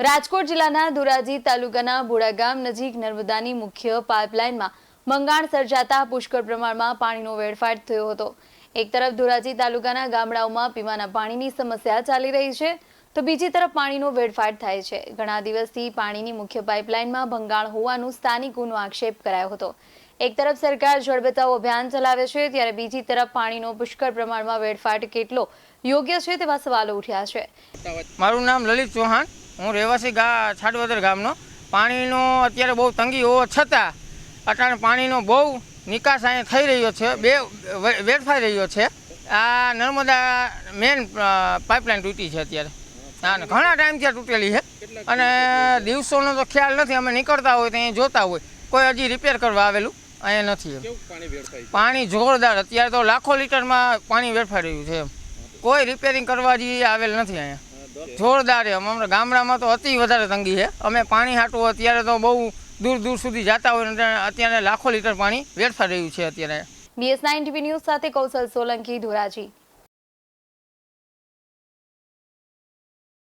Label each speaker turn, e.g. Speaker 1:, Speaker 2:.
Speaker 1: રાજકોટ જિલ્લાના ધોરાજી તાલુકાના બોડા ગામ નજીક નર્મદાની મુખ્ય પાઇપલાઇનમાં મંગાણ સર્જાતા પુષ્કળ પ્રમાણમાં પાણીનો વેડફાટ થયો હતો. એક તરફ ધોરાજી તાલુકાના ગામડાઓમાં પીવાના પાણીની સમસ્યા ચાલી રહી છે, તો બીજી તરફ પાણીનો વેડફાટ થાય છે. ઘણા દિવસથી પાણીની મુખ્ય પાઇપલાઇનમાં ભંગાણ હોવાનું સ્થાનિકોનો આક્ષેપ કરાયો હતો. એક તરફ સરકાર જળ બચાવ અભિયાન ચલાવે છે, ત્યારે બીજી તરફ પાણીનો પુષ્કળ પ્રમાણમાં વેડફાટ કેટલો યોગ્ય છે તેવા સવાલો ઉઠ્યા છે.
Speaker 2: મારું નામ લલિત ચૌહાણ. હું રહેવાસી ગા છાડવદર ગામનો. પાણીનો અત્યારે બહુ તંગી હોવા છતાં અટાણે પાણીનો બહુ નિકાસ અહીંયા થઈ રહ્યો છે. બે વેડફાઈ રહ્યો છે. આ નર્મદા મેન પાઇપલાઇન તૂટી છે અત્યારે. હા ને ઘણા ટાઈમથી ત્યાં તૂટેલી છે. અને દિવસોનો તો ખ્યાલ નથી. અમે નીકળતા હોય તો અહીંયા જોતા હોય. કોઈ હજી રિપેર કરવા આવેલું અહીંયા નથી
Speaker 3: પાણી
Speaker 2: જોરદાર. અત્યારે તો લાખો લીટરમાં પાણી વેડફાઈ રહ્યું છે એમ. કોઈ રિપેરિંગ કરવા હજી આવેલ નથી અહીંયા. જોરદાર અમારા ગામડામાં તો અતિ વધારે તંગી છે. અમે પાણી હાટું અત્યારે તો બહુ દૂર દૂર સુધી જતા હોય અત્યારે લાખો લીટર પાણી વેડફાઈ રહ્યું છે અત્યારે.
Speaker 1: બીએસ નાઇન ટીવી ન્યૂઝ સાથે કૌશલ સોલંકી ધોરાજી.